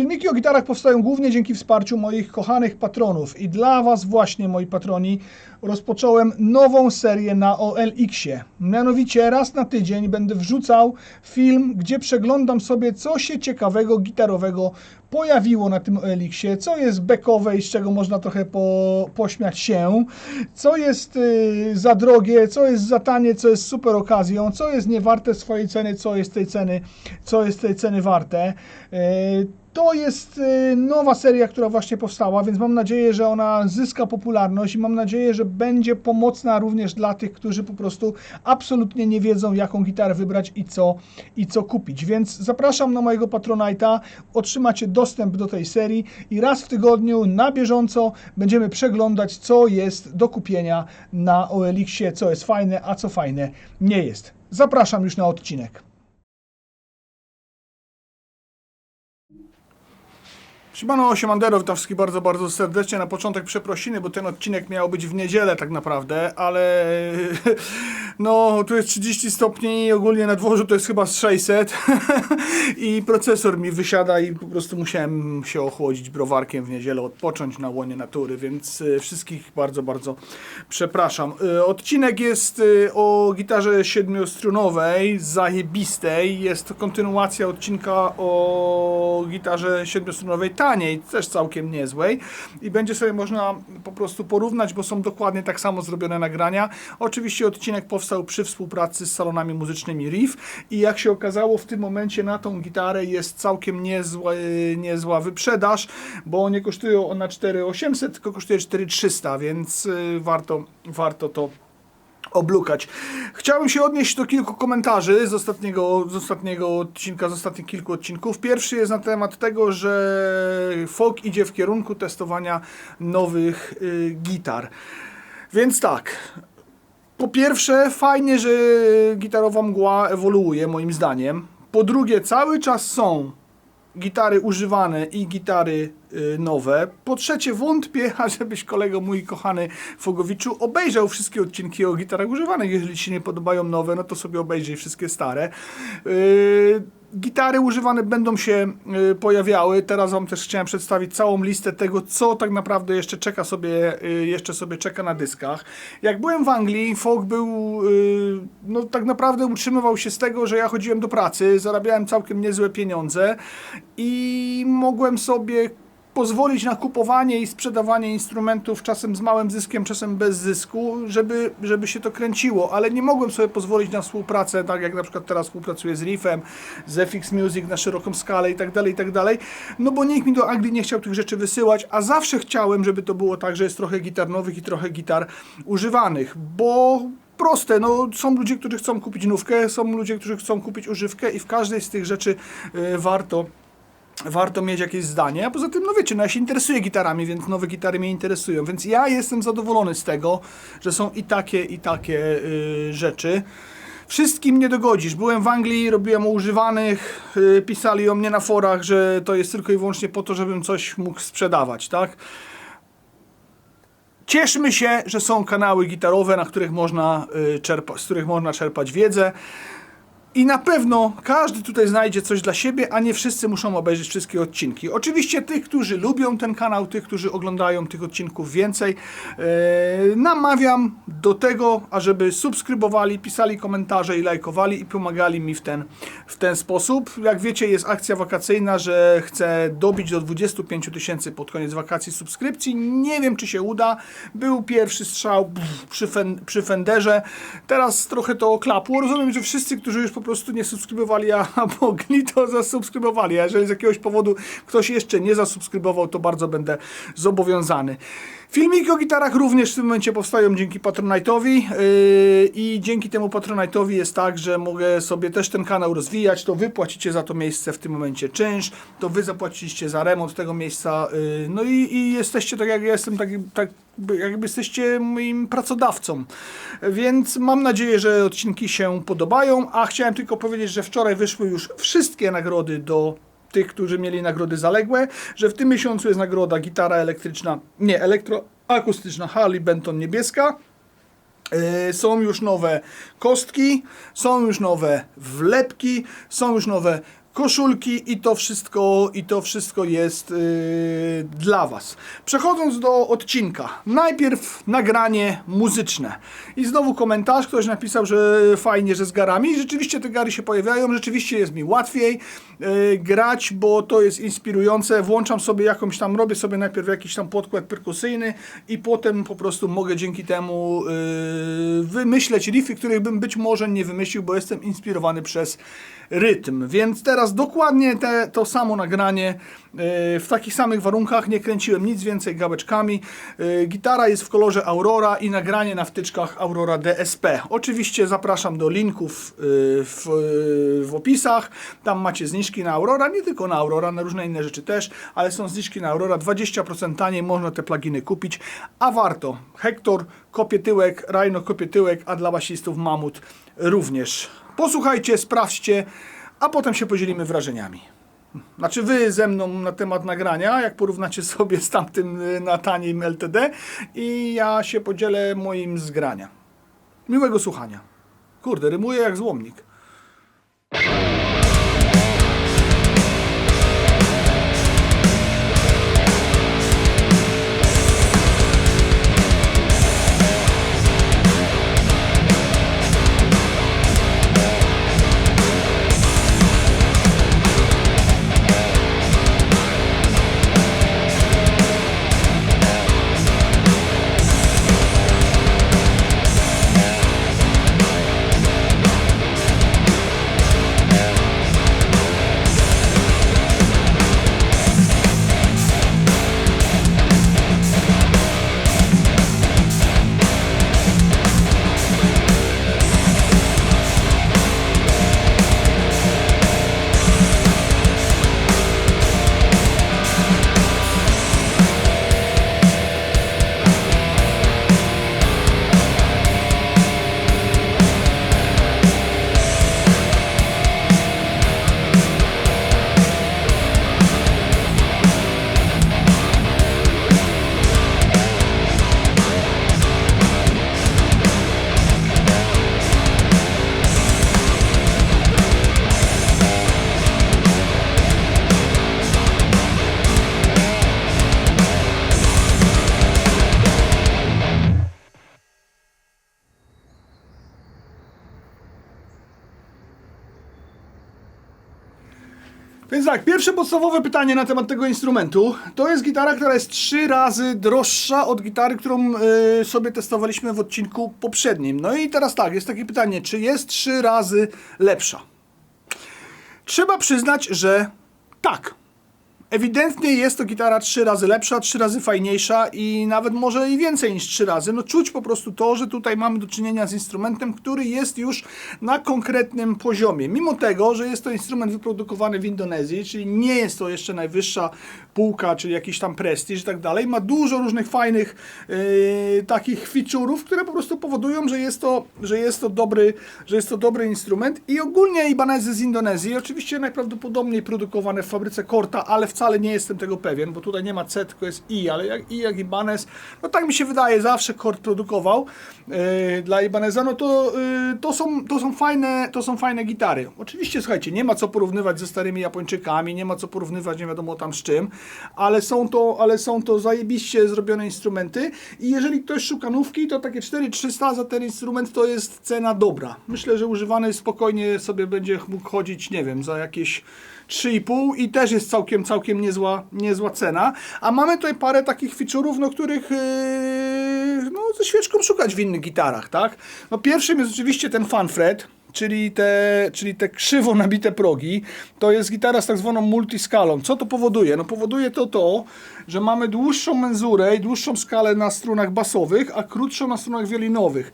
Filmiki o gitarach powstają głównie dzięki wsparciu moich kochanych patronów i dla Was właśnie, moi patroni, rozpocząłem nową serię na OLX-ie. Mianowicie raz na tydzień będę wrzucał film, gdzie przeglądam sobie, co się ciekawego gitarowego pojawiło na tym OLX-ie, co jest bekowe i z czego można trochę po, pośmiać się, co jest y, za drogie, co jest za tanie, co jest super okazją, co jest niewarte swojej ceny, co jest tej ceny, co jest tej ceny warte. Y, to jest y, nowa seria, która właśnie powstała, więc mam nadzieję, że ona zyska popularność i mam nadzieję, że będzie pomocna również dla tych, którzy po prostu absolutnie nie wiedzą, jaką gitarę wybrać i co, i co kupić. Więc zapraszam na mojego Patronite'a, otrzymacie dostęp do tej serii i raz w tygodniu na bieżąco będziemy przeglądać, co jest do kupienia na OLX-ie, co jest fajne, a co fajne nie jest. Zapraszam już na odcinek. Siemano, Siemandero, witam wszystkich bardzo, bardzo serdecznie. Na początek przeprosiny, bo ten odcinek miał być w niedzielę tak naprawdę, ale no tu jest 30 stopni, ogólnie na dworzu to jest chyba z 600 i procesor mi wysiada i po prostu musiałem się ochłodzić browarkiem w niedzielę, odpocząć na łonie natury, więc y, wszystkich bardzo, bardzo przepraszam. Y, Odcinek jest y, o gitarze siedmiostrunowej, zajebistej. Jest to kontynuacja odcinka o gitarze siedmiostrunowej taniej, też całkiem niezłej i będzie sobie można po prostu porównać, bo są dokładnie tak samo zrobione nagrania. Oczywiście odcinek powstał przy współpracy z salonami muzycznymi Riff i jak się okazało w tym momencie na tą gitarę jest całkiem niezła, niezła wyprzedaż, bo nie kosztuje ona 4800, tylko kosztuje 4300, więc y, warto, warto to oblukać. Chciałbym się odnieść do kilku komentarzy z ostatniego, z ostatniego odcinka, z ostatnich kilku odcinków. Pierwszy jest na temat tego, że folk idzie w kierunku testowania nowych y, gitar. Więc tak. Po pierwsze, fajnie, że gitarowa mgła ewoluuje, moim zdaniem. Po drugie, cały czas są gitary używane i gitary y, nowe. Po trzecie, wątpię, ażebyś kolego mój kochany Fogowiczu obejrzał wszystkie odcinki o gitarach używanych. Jeżeli ci się nie podobają nowe, no to sobie obejrzyj wszystkie stare. Y, Gitary używane będą się y, pojawiały. Teraz Wam też chciałem przedstawić całą listę tego, co tak naprawdę jeszcze czeka sobie, y, jeszcze sobie czeka na dyskach. Jak byłem w Anglii, folk był, y, no tak naprawdę utrzymywał się z tego, że ja chodziłem do pracy, zarabiałem całkiem niezłe pieniądze i mogłem sobie pozwolić na kupowanie i sprzedawanie instrumentów, czasem z małym zyskiem, czasem bez zysku, żeby, żeby się to kręciło, ale nie mogłem sobie pozwolić na współpracę, tak jak na przykład teraz współpracuję z Riffem, z FX Music na szeroką skalę i tak dalej, i tak dalej, no bo nikt mi do Anglii nie chciał tych rzeczy wysyłać, a zawsze chciałem, żeby to było tak, że jest trochę gitar nowych i trochę gitar używanych, bo proste, no są ludzie, którzy chcą kupić nówkę, są ludzie, którzy chcą kupić używkę i w każdej z tych rzeczy y, warto warto mieć jakieś zdanie, a poza tym, no wiecie, no ja się interesuję gitarami, więc nowe gitary mnie interesują, więc ja jestem zadowolony z tego, że są i takie, i takie y, rzeczy. Wszystkim nie dogodzisz. Byłem w Anglii, robiłem używanych, y, pisali o mnie na forach, że to jest tylko i wyłącznie po to, żebym coś mógł sprzedawać, tak? Cieszmy się, że są kanały gitarowe, na których można y, czerpa, z których można czerpać wiedzę. I na pewno każdy tutaj znajdzie coś dla siebie, a nie wszyscy muszą obejrzeć wszystkie odcinki. Oczywiście tych, którzy lubią ten kanał, tych, którzy oglądają tych odcinków więcej, e, namawiam do tego, ażeby subskrybowali, pisali komentarze i lajkowali i pomagali mi w ten, w ten sposób. Jak wiecie, jest akcja wakacyjna, że chcę dobić do 25 000 tysięcy pod koniec wakacji subskrypcji. Nie wiem, czy się uda. Był pierwszy strzał pff, przy, fen, przy Fenderze. Teraz trochę to oklapło. Rozumiem, że wszyscy, którzy już po prostu nie subskrybowali, a mogli, to zasubskrybowali. A jeżeli z jakiegoś powodu ktoś jeszcze nie zasubskrybował, to bardzo będę zobowiązany. Filmiki o gitarach również w tym momencie powstają dzięki Patronite'owi yy, i dzięki temu Patronite'owi jest tak, że mogę sobie też ten kanał rozwijać, to wy płacicie za to miejsce w tym momencie czynsz, to wy zapłaciliście za remont tego miejsca, yy, no i, i jesteście tak jak ja jestem, tak, tak jakby jesteście moim pracodawcą. Więc mam nadzieję, że odcinki się podobają, a chciałem tylko powiedzieć, że wczoraj wyszły już wszystkie nagrody do tych, którzy mieli nagrody zaległe, że w tym miesiącu jest nagroda gitara elektryczna, nie, elektroakustyczna Harley Benton niebieska. Yy, Są już nowe kostki, są już nowe wlepki, są już nowe koszulki i to wszystko, i to wszystko jest yy, dla Was. Przechodząc do odcinka, najpierw nagranie muzyczne. I znowu komentarz, ktoś napisał, że fajnie, że z garami. Rzeczywiście te gary się pojawiają, rzeczywiście jest mi łatwiej yy, grać, bo to jest inspirujące. Włączam sobie jakąś tam, robię sobie najpierw jakiś tam podkład perkusyjny i potem po prostu mogę dzięki temu yy, wymyśleć riffy, których bym być może nie wymyślił, bo jestem inspirowany przez rytm. Więc teraz dokładnie te, to samo nagranie yy, w takich samych warunkach, nie kręciłem nic więcej gałeczkami. Yy, Gitara jest w kolorze Aurora i nagranie na wtyczkach Aurora DSP. Oczywiście zapraszam do linków yy, w, w opisach. Tam macie zniżki na Aurora, nie tylko na Aurora, na różne inne rzeczy też, ale są zniżki na Aurora 20% taniej, można te pluginy kupić, a warto. Hector, kopie tyłek, Rhino kopie tyłek, a dla basistów Mamut również. Posłuchajcie, sprawdźcie, a potem się podzielimy wrażeniami. Znaczy wy ze mną na temat nagrania, jak porównacie sobie z tamtym y, na tanim LTD i ja się podzielę moim z grania. Miłego słuchania. Kurde, rymuję jak złomnik. Tak, pierwsze podstawowe pytanie na temat tego instrumentu. To jest gitara, która jest trzy razy droższa od gitary, którą y, sobie testowaliśmy w odcinku poprzednim. No i teraz tak, jest takie pytanie, czy jest trzy razy lepsza? Trzeba przyznać, że tak. Ewidentnie jest to gitara trzy razy lepsza, trzy razy fajniejsza i nawet może i więcej niż trzy razy. No czuć po prostu to, że tutaj mamy do czynienia z instrumentem, który jest już na konkretnym poziomie. Mimo tego, że jest to instrument wyprodukowany w Indonezji, czyli nie jest to jeszcze najwyższa półka, czyli jakiś tam prestiż i tak dalej, ma dużo różnych fajnych yy, takich feature'ów, które po prostu powodują, że jest to, że jest to dobry, że jest to dobry instrument i ogólnie Ibanezy z Indonezji, oczywiście najprawdopodobniej produkowane w fabryce Korta, ale wcale nie jestem tego pewien, bo tutaj nie ma C, tylko jest I, ale jak I jak Ibanez, no tak mi się wydaje, zawsze Kort produkował yy, dla Ibaneza, no to, yy, to, są, to, są fajne, to są fajne gitary. Oczywiście, słuchajcie, nie ma co porównywać ze starymi Japończykami, nie ma co porównywać nie wiadomo tam z czym, ale są to, ale są to zajebiście zrobione instrumenty i jeżeli ktoś szuka nówki, to takie 4300 za ten instrument to jest cena dobra. Myślę, że używany spokojnie sobie będzie mógł chodzić, nie wiem, za jakieś 3,5 i też jest całkiem, całkiem niezła, niezła cena. A mamy tutaj parę takich feature'ów, no których yy, no, ze świeczką szukać w innych gitarach, tak? No pierwszym jest oczywiście ten fanfret, czyli te, czyli te krzywo nabite progi. To jest gitara z tak zwaną multiskalą. Co to powoduje? No powoduje to to, że mamy dłuższą menzurę i dłuższą skalę na strunach basowych, a krótszą na strunach wiolinowych.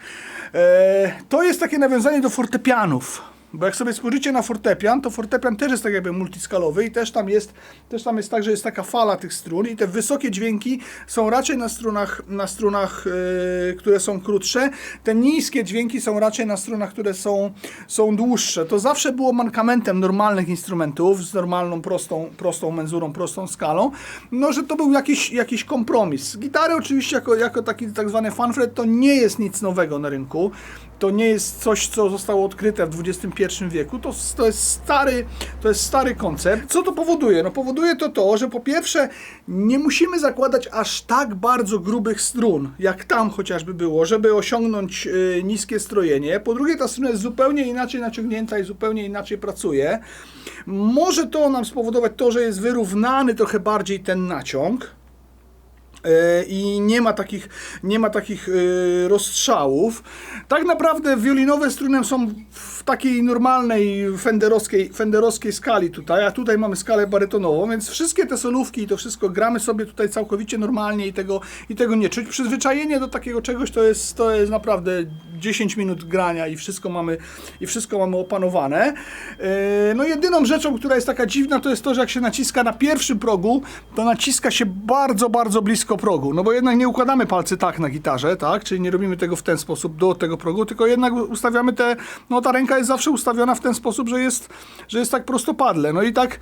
E, to jest takie nawiązanie do fortepianów. Bo jak sobie spojrzycie na fortepian, to fortepian też jest tak jakby multiskalowy i też tam jest, też tam jest tak, że jest taka fala tych strun i te wysokie dźwięki są raczej na strunach, na strunach yy, które są krótsze, te niskie dźwięki są raczej na strunach, które są, są dłuższe. To zawsze było mankamentem normalnych instrumentów z normalną, prostą, prostą menzurą, prostą skalą, no że to był jakiś, jakiś kompromis. Gitary oczywiście jako, jako taki tak zwany fanfret to nie jest nic nowego na rynku. To nie jest coś, co zostało odkryte w XXI wieku. To, to, jest stary, to jest stary koncept. Co to powoduje? No powoduje to to, że po pierwsze nie musimy zakładać aż tak bardzo grubych strun, jak tam chociażby było, żeby osiągnąć y, niskie strojenie. Po drugie ta struna jest zupełnie inaczej naciągnięta i zupełnie inaczej pracuje. Może to nam spowodować to, że jest wyrównany trochę bardziej ten naciąg. E, i nie ma takich, nie ma takich e, rozstrzałów. Tak naprawdę wiolinowe struny są w takiej normalnej fenderowskiej, fenderowskiej skali tutaj, a tutaj mamy skalę barytonową, więc wszystkie te solówki i to wszystko gramy sobie tutaj całkowicie normalnie i tego, i tego nie czuć. Przyzwyczajenie do takiego czegoś to jest, to jest naprawdę 10 minut grania i wszystko mamy, i wszystko mamy opanowane. E, No jedyną rzeczą, która jest taka dziwna, to jest to, że jak się naciska na pierwszym progu, to naciska się bardzo, bardzo blisko progu. No bo jednak nie układamy palcy tak na gitarze, tak? Czyli nie robimy tego w ten sposób do tego progu, tylko jednak ustawiamy te, no ta ręka jest zawsze ustawiona w ten sposób, że jest, że jest tak prostopadle. No i tak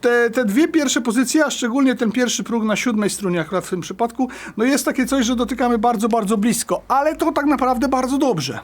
te, te dwie pierwsze pozycje, a szczególnie ten pierwszy próg na siódmej strunie akurat w tym przypadku, no jest takie coś, że dotykamy bardzo, bardzo blisko, ale to tak naprawdę bardzo dobrze.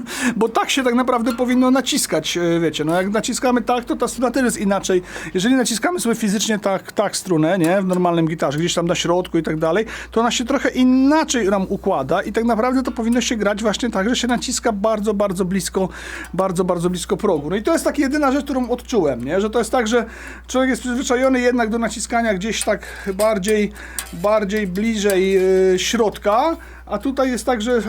Bo tak się tak naprawdę powinno naciskać, e, wiecie, no jak naciskamy tak, to ta struna też jest inaczej. Jeżeli naciskamy sobie fizycznie tak, tak strunę, nie, w normalnym gitarze, gdzieś tam na środku i tak dalej, to ona się trochę inaczej nam układa i tak naprawdę to powinno się grać właśnie tak, że się naciska bardzo, bardzo blisko, bardzo, bardzo blisko progu. No i to jest taka jedyna rzecz, którą odczułem, nie, że to jest tak, że człowiek jest przyzwyczajony jednak do naciskania gdzieś tak bardziej, bardziej bliżej yy, środka, a tutaj jest tak, że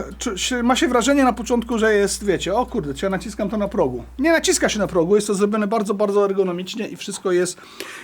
ma się wrażenie na początku, że jest, wiecie, o kurde, ja naciskam to na progu. Nie naciska się na progu, jest to zrobione bardzo, bardzo ergonomicznie i wszystko jest,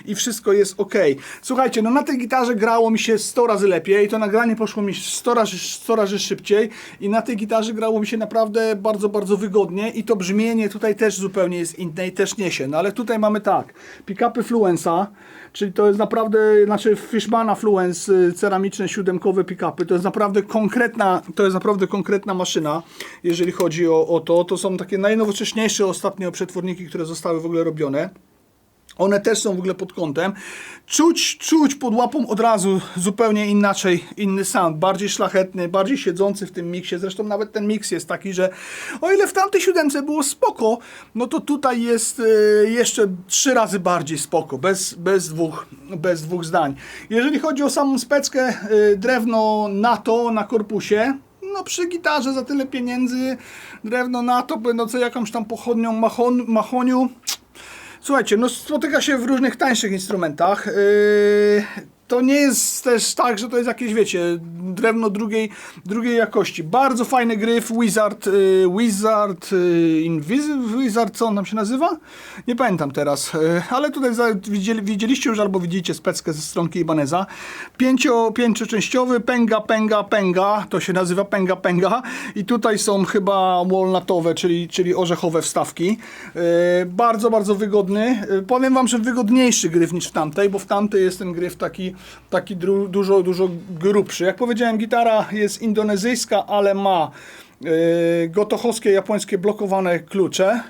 i wszystko jest ok. Słuchajcie, no na tej gitarze grało mi się 100 razy lepiej, to nagranie poszło mi 100 razy, 100 razy szybciej i na tej gitarze grało mi się naprawdę bardzo, bardzo wygodnie i to brzmienie tutaj też zupełnie jest inne i też niesie. No ale tutaj mamy tak, pick-upy Fluence'a, Czyli to jest naprawdę, znaczy Fishmana Fluence, y, ceramiczne siódemkowe pick-upy, to jest naprawdę konkretna, to jest naprawdę konkretna maszyna, jeżeli chodzi o, o to. To są takie najnowocześniejsze ostatnio przetworniki, które zostały w ogóle robione. One też są w ogóle pod kątem. Czuć, czuć pod łapą od razu zupełnie inaczej, inny sound, bardziej szlachetny, bardziej siedzący w tym miksie. Zresztą nawet ten miks jest taki, że o ile w tamtej siódemce było spoko, no to tutaj jest e, jeszcze trzy razy bardziej spoko, bez, bez, dwóch, bez dwóch zdań. Jeżeli chodzi o samą speckę, e, drewno NATO na korpusie, no przy gitarze za tyle pieniędzy, drewno NATO będące jakąś tam pochodnią machon, machoniu, Słuchajcie, no spotyka się w różnych tańszych instrumentach. Yy, to nie jest też tak, że to jest jakieś, wiecie, drewno drugiej, drugiej jakości. Bardzo fajny gryf, Wizard, yy, Wizard, yy, Invisible Wizard, co on tam się nazywa? Nie pamiętam teraz, yy, ale tutaj za, widzieli, widzieliście już albo widzicie speckę ze stronki Ibaneza. Pięcio, pięcioczęściowy, pęga, pęga, pęga, to się nazywa pęga, pęga i tutaj są chyba walnutowe, czyli, czyli orzechowe wstawki. Yy, bardzo, bardzo wygodny. Yy, powiem wam, że wygodniejszy gryf niż w tamtej, bo w tamtej jest ten gryf taki, taki dużo, dużo grubszy. Jak powiedziałem, gitara jest indonezyjska, ale ma yy, gotochowskie, japońskie blokowane klucze.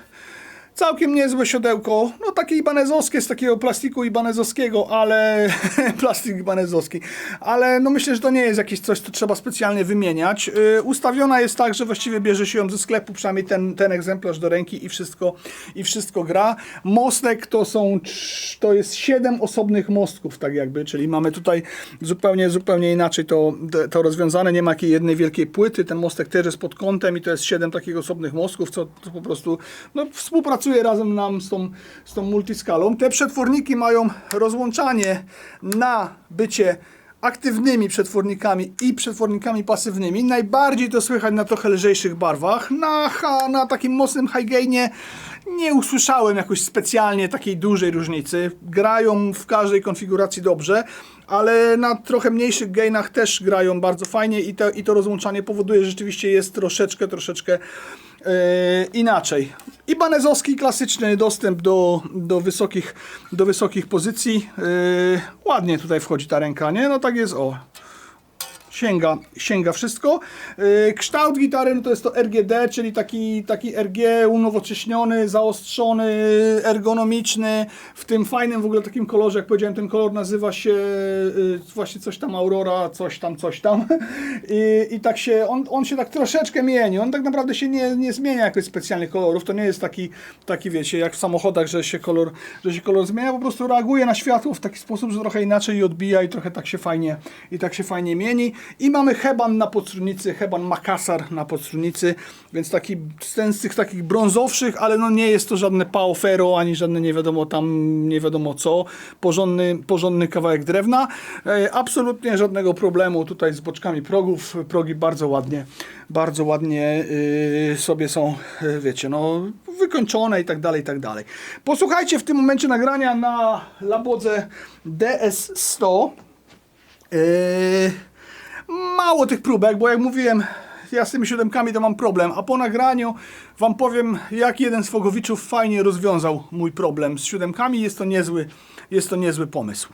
Całkiem niezłe siodełko, no takie ibanezowskie z takiego plastiku ibanezowskiego, ale plastik ibanezowski, ale no myślę, że to nie jest jakieś coś, co trzeba specjalnie wymieniać. Yy, ustawiona jest tak, że właściwie bierze się ją ze sklepu, przynajmniej ten, ten egzemplarz do ręki i wszystko, i wszystko gra. Mostek to są, to jest siedem osobnych mostków, tak jakby, czyli mamy tutaj zupełnie, zupełnie inaczej to, to rozwiązane, nie ma jakiej jednej wielkiej płyty, ten mostek też jest pod kątem i to jest siedem takich osobnych mostków, co po prostu no, współpracuje razem nam z tą, z tą multiskalą. Te przetworniki mają rozłączanie na bycie aktywnymi przetwornikami i przetwornikami pasywnymi. Najbardziej to słychać na trochę lżejszych barwach. Na, na takim mocnym high gainie nie usłyszałem jakoś specjalnie takiej dużej różnicy. Grają w każdej konfiguracji dobrze, ale na trochę mniejszych gainach też grają bardzo fajnie i to, i to rozłączanie powoduje, że rzeczywiście jest troszeczkę, troszeczkę e, inaczej. Ibanezowski klasyczny dostęp do, do, wysokich, do wysokich pozycji. E, ładnie tutaj wchodzi ta ręka, nie? No tak jest, o. sięga, sięga wszystko. Yy, Kształt gitary no to jest to RGD, czyli taki, taki RG unowocześniony, zaostrzony, ergonomiczny, w tym fajnym w ogóle takim kolorze, jak powiedziałem, ten kolor nazywa się yy, właśnie coś tam Aurora, coś tam, coś tam. I, i tak się, on, on się tak troszeczkę mieni, on tak naprawdę się nie, nie zmienia jakoś specjalnie kolorów, to nie jest taki, taki wiecie, jak w samochodach, że się kolor, że się kolor zmienia, po prostu reaguje na światło w taki sposób, że trochę inaczej i odbija i trochę tak się fajnie, i tak się fajnie mieni. I mamy heban na podstrunicy, heban Makassar na podstrunicy, więc taki ten z tych takich brązowszych, ale no nie jest to żadne paofero, ani żadne nie wiadomo tam, nie wiadomo co, porządny, porządny kawałek drewna. E, absolutnie żadnego problemu tutaj z boczkami progów, progi bardzo ładnie, bardzo ładnie y, sobie są, y, wiecie, no wykończone i tak dalej, i tak dalej. Posłuchajcie w tym momencie nagrania na Labodze DS100. Yy, mało tych próbek, bo jak mówiłem, ja z tymi siódemkami to mam problem, a po nagraniu wam powiem, jak jeden z Fogowiczów fajnie rozwiązał mój problem z siódemkami. Jest to niezły, jest to niezły pomysł.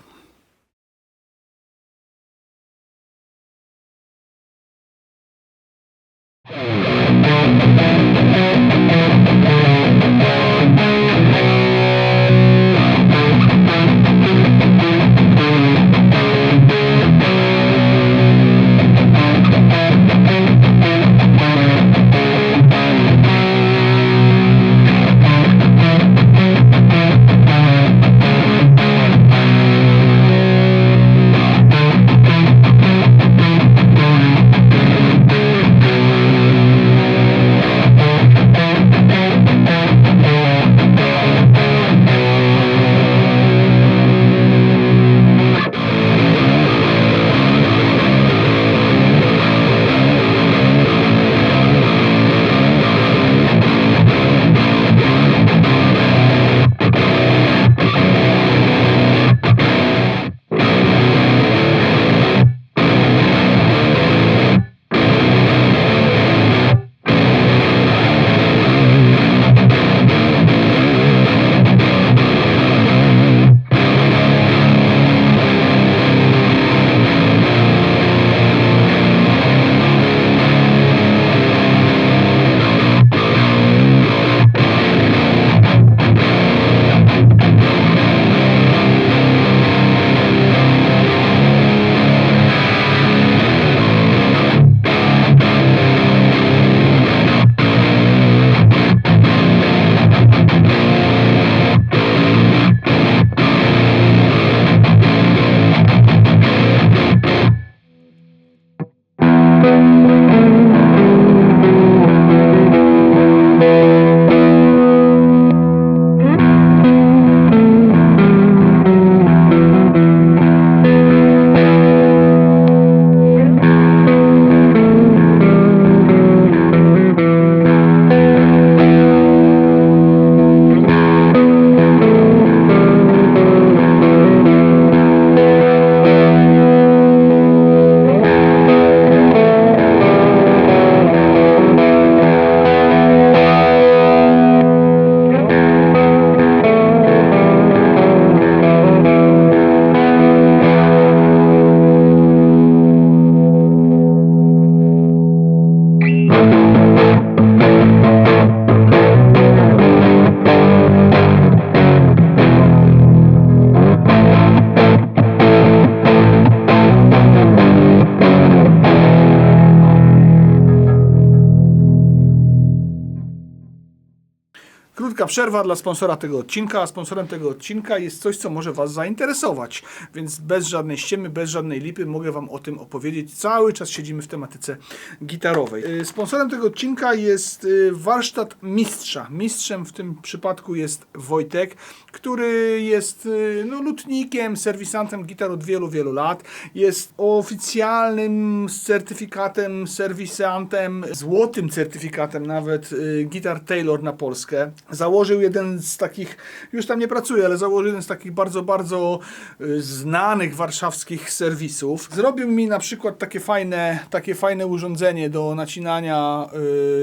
Przerwa dla sponsora tego odcinka. A sponsorem tego odcinka jest coś, co może Was zainteresować. Więc bez żadnej ściemy, bez żadnej lipy mogę Wam o tym opowiedzieć. Cały czas siedzimy w tematyce gitarowej. Y, Sponsorem tego odcinka jest y, warsztat mistrza. Mistrzem w tym przypadku jest Wojtek, który jest y, no, lutnikiem, serwisantem gitar od wielu, wielu lat. Jest oficjalnym certyfikatem, serwisantem, złotym certyfikatem nawet Gitar Taylor na Polskę. Za założył jeden z takich, już tam nie pracuje, ale założył jeden z takich bardzo, bardzo y, znanych warszawskich serwisów. Zrobił mi na przykład takie fajne, takie fajne urządzenie do nacinania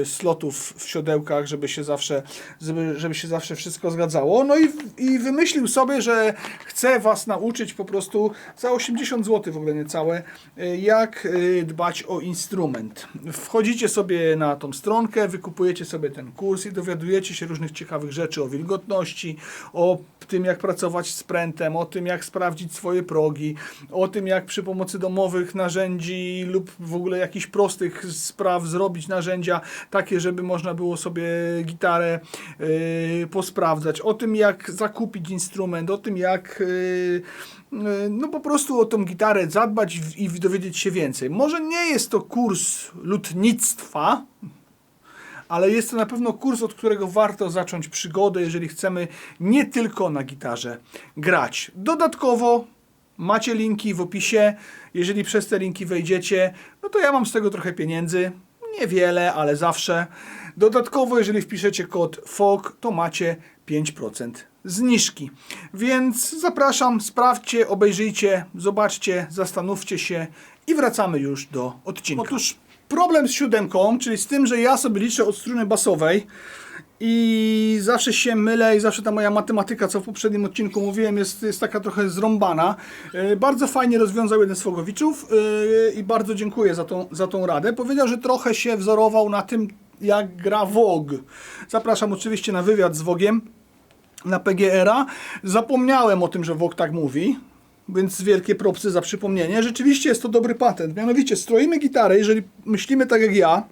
y, slotów w siodełkach, żeby się zawsze, żeby, żeby się zawsze wszystko zgadzało. No i, i wymyślił sobie, że chce Was nauczyć po prostu za 80 zł w ogóle niecałe, y, jak y, dbać o instrument. Wchodzicie sobie na tą stronkę, wykupujecie sobie ten kurs i dowiadujecie się różnych ciekawych rzeczy o wilgotności, o tym jak pracować z prętem, o tym jak sprawdzić swoje progi, o tym jak przy pomocy domowych narzędzi lub w ogóle jakichś prostych spraw zrobić narzędzia takie, żeby można było sobie gitarę yy, posprawdzać, o tym jak zakupić instrument, o tym jak yy, no po prostu o tą gitarę zadbać i dowiedzieć się więcej. Może nie jest to kurs lutnictwa, ale jest to na pewno kurs, od którego warto zacząć przygodę, jeżeli chcemy nie tylko na gitarze grać. Dodatkowo macie linki w opisie. Jeżeli przez te linki wejdziecie, no to ja mam z tego trochę pieniędzy. Niewiele, ale zawsze. Dodatkowo, jeżeli wpiszecie kod FOG, to macie 5% zniżki. Więc zapraszam, sprawdźcie, obejrzyjcie, zobaczcie, zastanówcie się i wracamy już do odcinka. Otóż problem z siódemką, czyli z tym, że ja sobie liczę od struny basowej i zawsze się mylę i zawsze ta moja matematyka, co w poprzednim odcinku mówiłem, jest, jest taka trochę zrąbana. Yy, Bardzo fajnie rozwiązał jeden z Fogowiczów yy, i bardzo dziękuję za tą, za tą radę. Powiedział, że trochę się wzorował na tym, jak gra WOG. Zapraszam oczywiście na wywiad z WOGiem na PGR-a. Zapomniałem o tym, że WOG tak mówi, więc wielkie propsy za przypomnienie. Rzeczywiście jest to dobry patent. Mianowicie stroimy gitarę, jeżeli myślimy tak jak ja,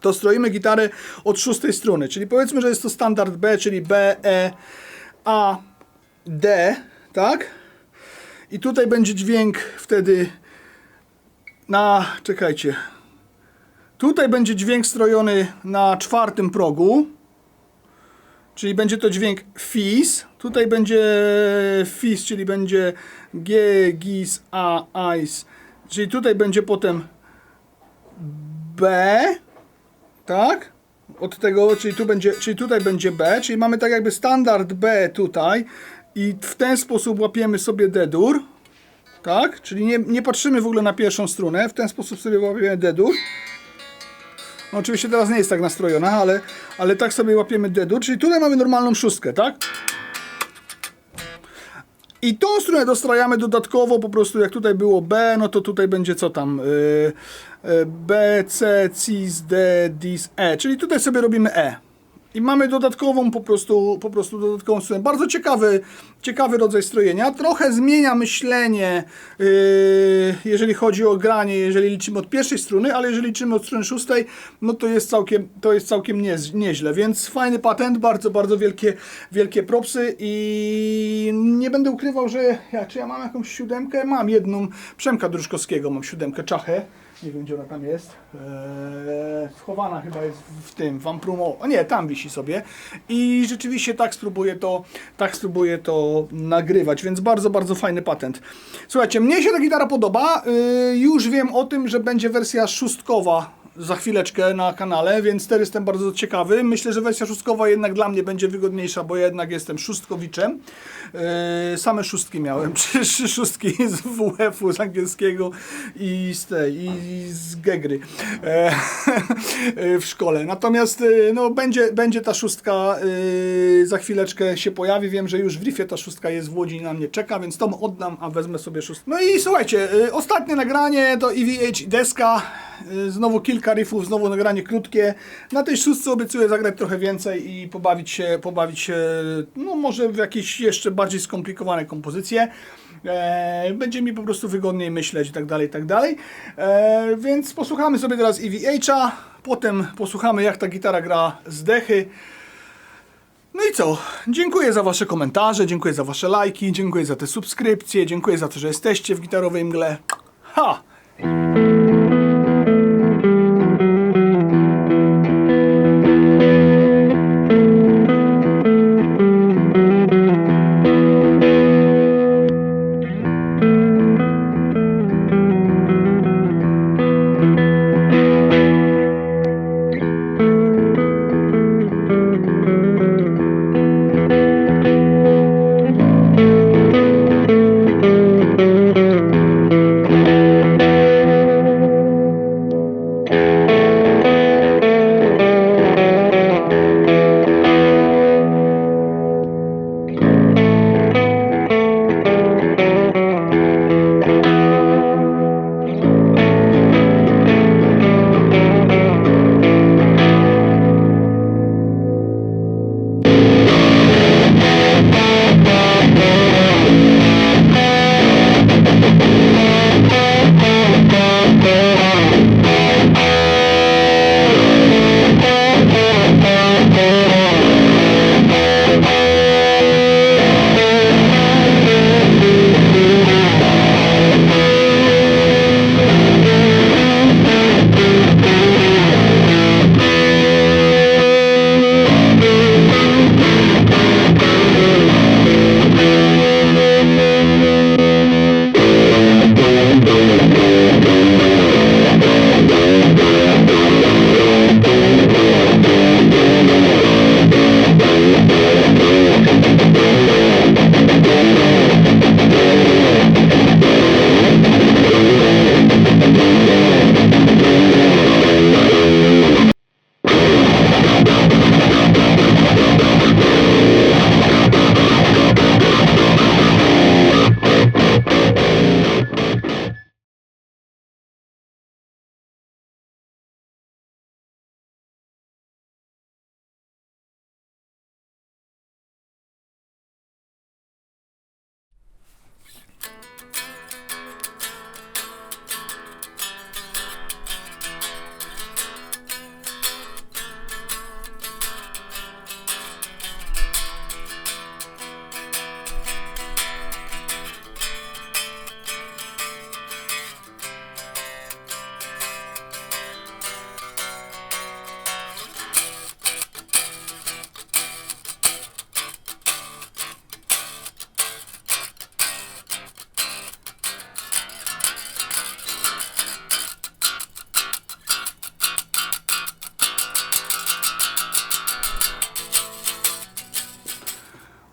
to stroimy gitarę od szóstej struny, czyli powiedzmy, że jest to standard B, czyli B, E, A, D, tak? I tutaj będzie dźwięk wtedy na, czekajcie, tutaj będzie dźwięk strojony na czwartym progu, czyli będzie to dźwięk fis, tutaj będzie fis, czyli będzie G, gis, A, ais, czyli tutaj będzie potem B, tak? Od tego, czyli tu będzie, czyli tutaj będzie B, czyli mamy tak jakby standard B tutaj i w ten sposób łapiemy sobie D-dur, tak? Czyli nie, nie patrzymy w ogóle na pierwszą strunę, w ten sposób sobie łapiemy D-dur. No oczywiście teraz nie jest tak nastrojona, ale, ale tak sobie łapiemy D-dur, czyli tutaj mamy normalną szóstkę, tak? I tą stronę dostrajamy dodatkowo, po prostu jak tutaj było B, no to tutaj będzie co tam? Yy, yy, B, C, Cis, D, Dis, E. Czyli tutaj sobie robimy E. I mamy dodatkową po prostu, po prostu dodatkową stronę. Bardzo ciekawy, ciekawy rodzaj strojenia. Trochę zmienia myślenie, yy, jeżeli chodzi o granie, jeżeli liczymy od pierwszej struny, ale jeżeli liczymy od strony szóstej, no to jest całkiem, to jest całkiem nie, nieźle. Więc fajny patent, bardzo, bardzo wielkie, wielkie propsy i nie będę ukrywał, że ja, czy ja mam jakąś siódemkę? Mam jedną, Przemka Druszkowskiego, mam siódemkę Czachę. Nie wiem, gdzie ona tam jest. Eee, schowana chyba jest w tym, w Amprumo. O nie, tam wisi sobie. I rzeczywiście tak spróbuję to, tak spróbuję to nagrywać, więc bardzo, bardzo fajny patent. Słuchajcie, mnie się ta gitara podoba. Yy, już wiem o tym, że będzie wersja szóstkowa za chwileczkę na kanale, więc też jestem bardzo ciekawy. Myślę, że wersja szóstkowa jednak dla mnie będzie wygodniejsza, bo ja jednak jestem szóstkowiczem. Yy, same szóstki miałem, trzy, szóstki z WF-u, z angielskiego i z tej, i z Gegry e, w szkole. Natomiast yy, no, będzie, będzie ta szóstka yy, za chwileczkę się pojawi. Wiem, że już w riffie ta szóstka jest w Łodzi i na mnie czeka, więc to oddam, a wezmę sobie szóstkę. No i słuchajcie, yy, ostatnie nagranie to EVH deska. Yy, Znowu kilka riffów, znowu nagranie krótkie. Na tej szóstce obiecuję zagrać trochę więcej i pobawić się, pobawić się no może w jakieś jeszcze bardziej skomplikowane kompozycje. E, będzie mi po prostu wygodniej myśleć i tak dalej, i tak dalej. E, więc posłuchamy sobie teraz EVH-a, potem posłuchamy jak ta gitara gra z dechy. No i co? Dziękuję za Wasze komentarze, dziękuję za Wasze lajki, dziękuję za te subskrypcje, dziękuję za to, że jesteście w gitarowej mgle. Ha!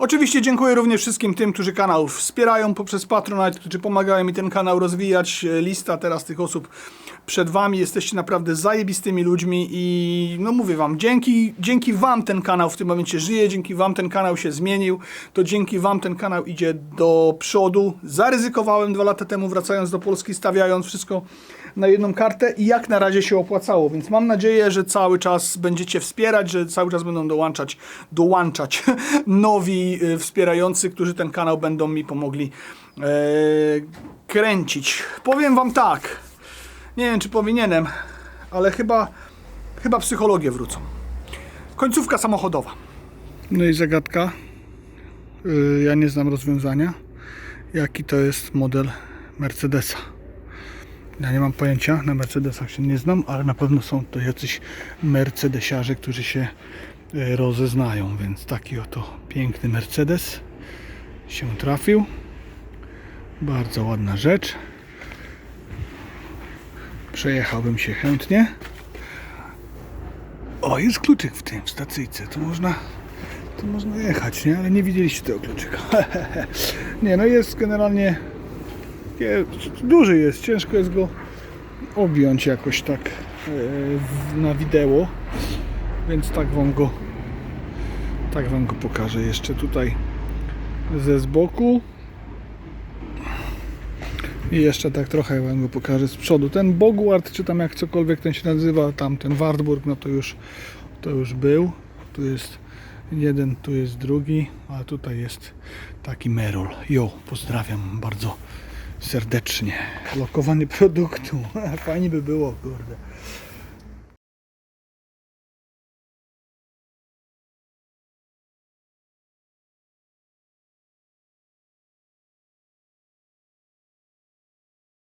Oczywiście dziękuję również wszystkim tym, którzy kanał wspierają poprzez Patronite, którzy pomagają mi ten kanał rozwijać. E, Lista teraz tych osób przed wami. Jesteście naprawdę zajebistymi ludźmi i no mówię wam, dzięki, dzięki wam ten kanał w tym momencie żyje, dzięki wam ten kanał się zmienił, to dzięki wam ten kanał idzie do przodu. Zaryzykowałem dwa lata temu wracając do Polski, stawiając wszystko na jedną kartę i jak na razie się opłacało, więc mam nadzieję, że cały czas będziecie wspierać, że cały czas będą dołączać, dołączać nowi y, wspierający, którzy ten kanał będą mi pomogli e, kręcić. Powiem wam tak, nie wiem czy powinienem, ale chyba, chyba psychologie wrócą. Końcówka samochodowa. No i zagadka. Y, Ja nie znam rozwiązania. Jaki to jest model Mercedesa? Ja nie mam pojęcia, na Mercedesach się nie znam, ale na pewno są to jacyś Mercedesiarze, którzy się e, rozeznają, więc taki oto piękny Mercedes się trafił. Bardzo ładna rzecz. Przejechałbym się chętnie. O, jest kluczyk w tym, w stacyjce. To można, to można jechać, nie? Ale nie widzieliście tego kluczyka. nie, no jest generalnie jest, duży jest, ciężko jest go objąć jakoś tak w- na wideo, więc tak wam go tak wam go pokażę jeszcze tutaj ze z boku i jeszcze tak trochę wam go pokażę z przodu. Ten Bogward, czy tam jak cokolwiek ten się nazywa, tam ten Wartburg, no to już to już był. Tu jest jeden, tu jest drugi, a tutaj jest taki Merol. Jo, pozdrawiam bardzo serdecznie. Lokowanie produktu. Fajnie by było, kurde.